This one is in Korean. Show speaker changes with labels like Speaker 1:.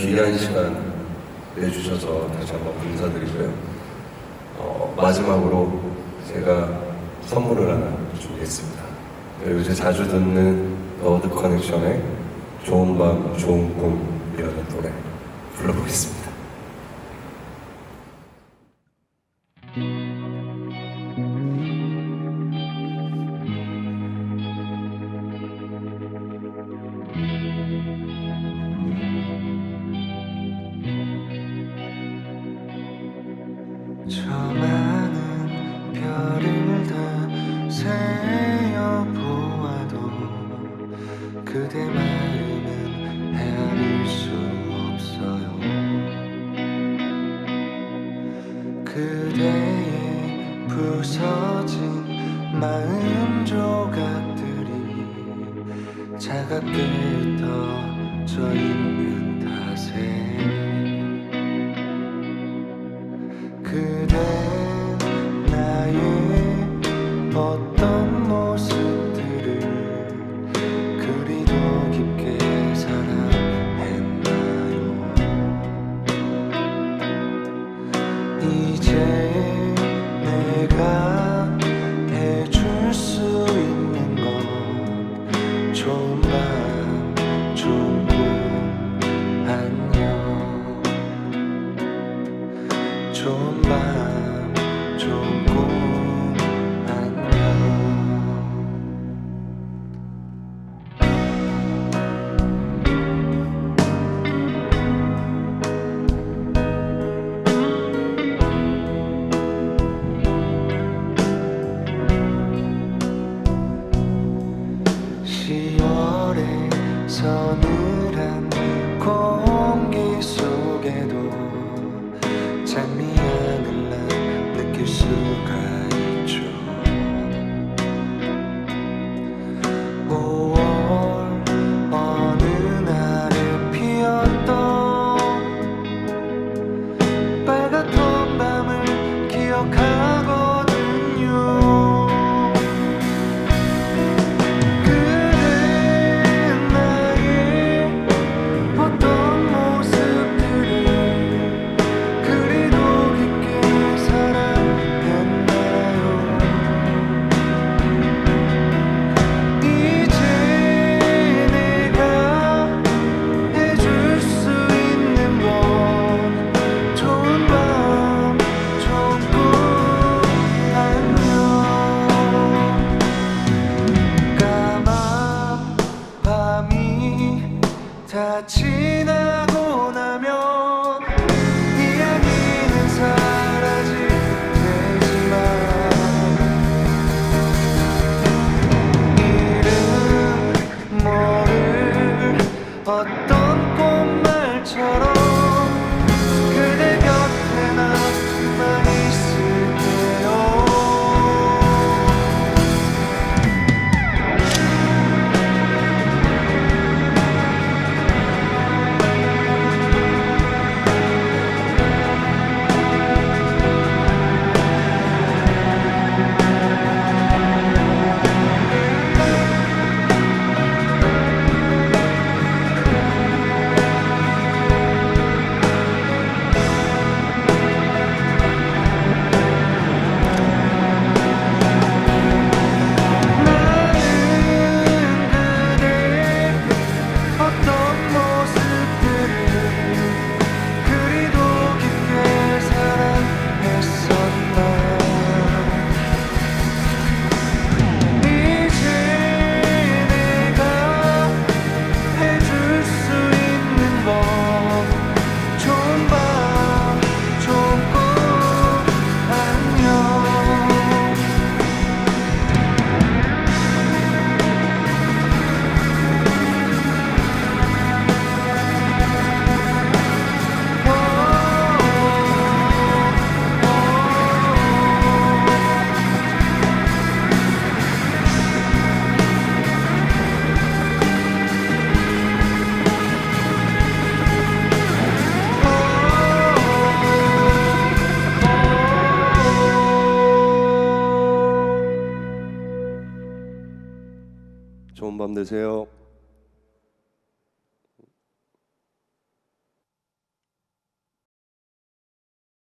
Speaker 1: 귀한 시간 내주셔서 다시 한번 감사드리고요. 어, 마지막으로 제가 선물을 하나 준비했습니다. 요새 자주 듣는 너드 커넥션의 좋은 밤, 좋은 꿈이라는 노래 불러보겠습니다.
Speaker 2: 저 많은 별을 다 세어 보아도 그대 마음은 헤아릴 수 없어요. 그대의 부서진 마음 조각들이 차갑게 흩어져 있는 좋은 밤 좋은 꿈 안녕 시월의 서늘한 공기 속에도 난 soon. 어떤 꽃말처럼
Speaker 1: 좋은 밤 되세요.